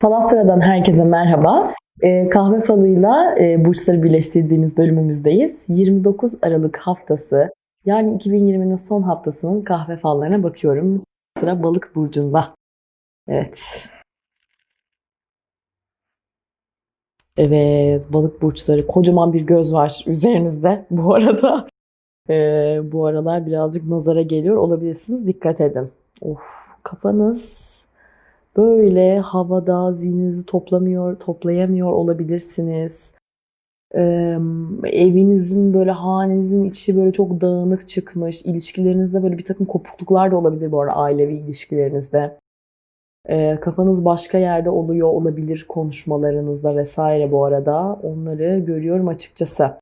Palastra'dan herkese merhaba. Ee, kahve falıyla e, burçları birleştirdiğimiz bölümümüzdeyiz. 29 Aralık haftası, yani 2020'nin son haftasının kahve fallarına bakıyorum. Sıra balık burcunda. Evet. Evet, balık burçları. Kocaman bir göz var üzerinizde bu arada. Ee, bu aralar birazcık nazara geliyor olabilirsiniz. Dikkat edin. Of, kafanız böyle havada zihninizi toplamıyor, toplayamıyor olabilirsiniz. Evinizin böyle hanenizin içi böyle çok dağınık çıkmış. İlişkilerinizde böyle bir takım kopukluklar da olabilir bu arada ailevi ilişkilerinizde. Kafanız başka yerde oluyor olabilir konuşmalarınızda vesaire bu arada. Onları görüyorum açıkçası.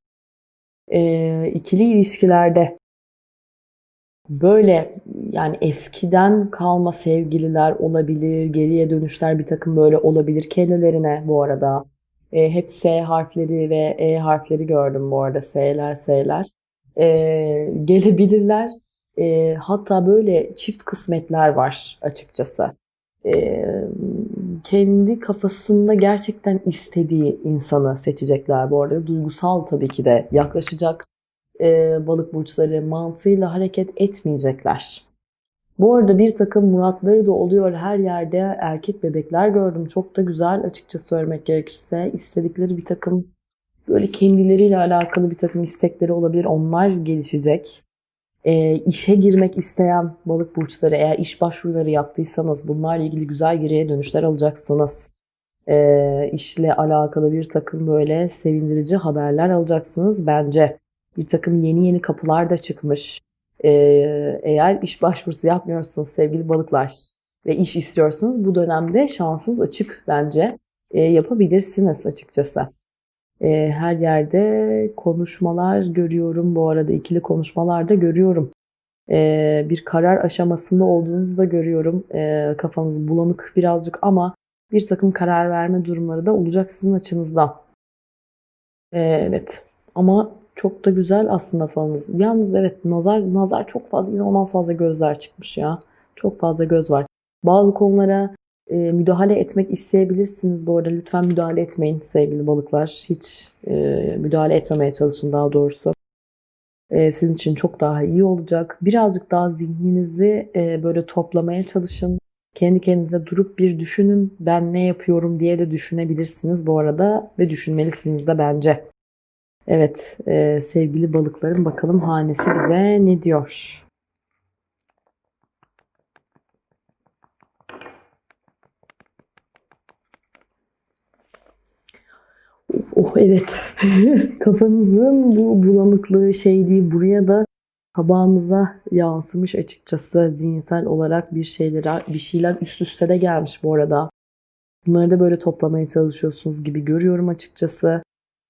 Ee, ikili ilişkilerde böyle yani eskiden kalma sevgililer olabilir, geriye dönüşler bir takım böyle olabilir kendilerine bu arada. E, hep S harfleri ve E harfleri gördüm bu arada. S'ler, S'ler. E, gelebilirler. E, hatta böyle çift kısmetler var açıkçası. E, kendi kafasında gerçekten istediği insanı seçecekler bu arada. Duygusal tabii ki de yaklaşacak e, balık burçları mantığıyla hareket etmeyecekler. Bu arada bir takım muratları da oluyor. Her yerde erkek bebekler gördüm. Çok da güzel açıkça söylemek gerekirse. istedikleri bir takım böyle kendileriyle alakalı bir takım istekleri olabilir. Onlar gelişecek. E, işe girmek isteyen balık burçları eğer iş başvuruları yaptıysanız bunlarla ilgili güzel geriye dönüşler alacaksınız. E, işle alakalı bir takım böyle sevindirici haberler alacaksınız bence. Bir takım yeni yeni kapılar da çıkmış. Ee, eğer iş başvurusu yapmıyorsunuz sevgili balıklar ve iş istiyorsanız bu dönemde şansınız açık bence. Ee, yapabilirsiniz açıkçası. Ee, her yerde konuşmalar görüyorum bu arada ikili konuşmalar da görüyorum. Ee, bir karar aşamasında olduğunuzu da görüyorum. Ee, kafanız bulanık birazcık ama bir takım karar verme durumları da olacak sizin açınızdan. Ee, evet ama çok da güzel aslında falınız. Yalnız evet nazar nazar çok fazla inanılmaz fazla gözler çıkmış ya. Çok fazla göz var. Bazı konulara e, müdahale etmek isteyebilirsiniz bu arada. Lütfen müdahale etmeyin sevgili balıklar. Hiç e, müdahale etmemeye çalışın daha doğrusu. E, sizin için çok daha iyi olacak. Birazcık daha zihninizi e, böyle toplamaya çalışın. Kendi kendinize durup bir düşünün. Ben ne yapıyorum diye de düşünebilirsiniz bu arada ve düşünmelisiniz de bence. Evet e, sevgili balıklarım bakalım hanesi bize ne diyor? Oh evet kafanızın bu bulanıklığı şeyliği buraya da tabağınıza yansımış açıkçası zihinsel olarak bir şeyler bir şeyler üst üste de gelmiş bu arada. Bunları da böyle toplamaya çalışıyorsunuz gibi görüyorum açıkçası.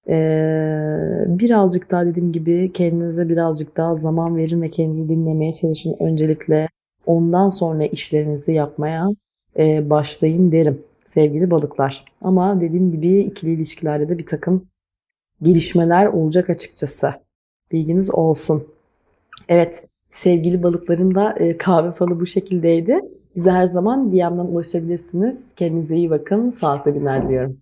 Ee, birazcık daha dediğim gibi kendinize birazcık daha zaman verin ve kendinizi dinlemeye çalışın öncelikle. Ondan sonra işlerinizi yapmaya e, başlayın derim sevgili balıklar. Ama dediğim gibi ikili ilişkilerde de bir takım gelişmeler olacak açıkçası. Bilginiz olsun. Evet sevgili balıkların da e, kahve falı bu şekildeydi. Bize her zaman DM'den ulaşabilirsiniz. Kendinize iyi bakın. Sağlıklı günler diliyorum.